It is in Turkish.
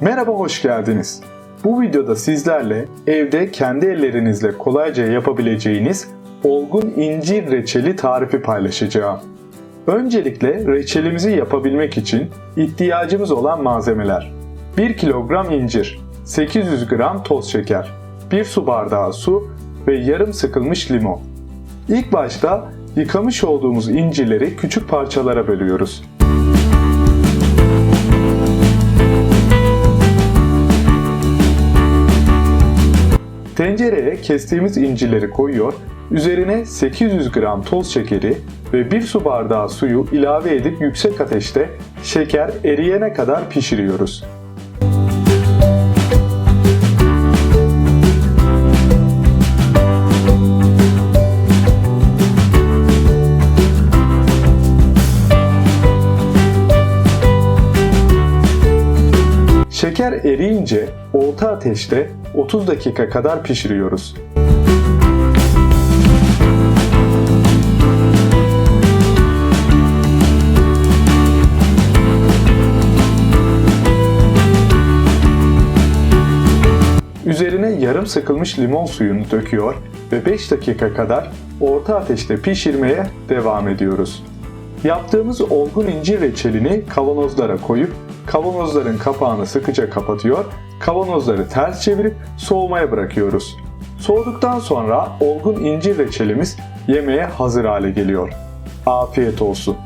Merhaba, hoş geldiniz. Bu videoda sizlerle evde kendi ellerinizle kolayca yapabileceğiniz olgun incir reçeli tarifi paylaşacağım. Öncelikle reçelimizi yapabilmek için ihtiyacımız olan malzemeler 1 kilogram incir, 800 gram toz şeker, 1 su bardağı su ve yarım sıkılmış limon. İlk başta yıkamış olduğumuz incirleri küçük parçalara bölüyoruz. Tencereye kestiğimiz incirleri koyuyor, üzerine 800 gram toz şekeri ve 1 su bardağı suyu ilave edip yüksek ateşte şeker eriyene kadar pişiriyoruz. Şeker eriyince orta ateşte 30 dakika kadar pişiriyoruz. Üzerine yarım sıkılmış limon suyunu döküyor ve 5 dakika kadar orta ateşte pişirmeye devam ediyoruz. Yaptığımız olgun incir reçelini kavanozlara koyup kavanozların kapağını sıkıca kapatıyor, kavanozları ters çevirip soğumaya bırakıyoruz. Soğuduktan sonra olgun incir reçelimiz yemeğe hazır hale geliyor. Afiyet olsun.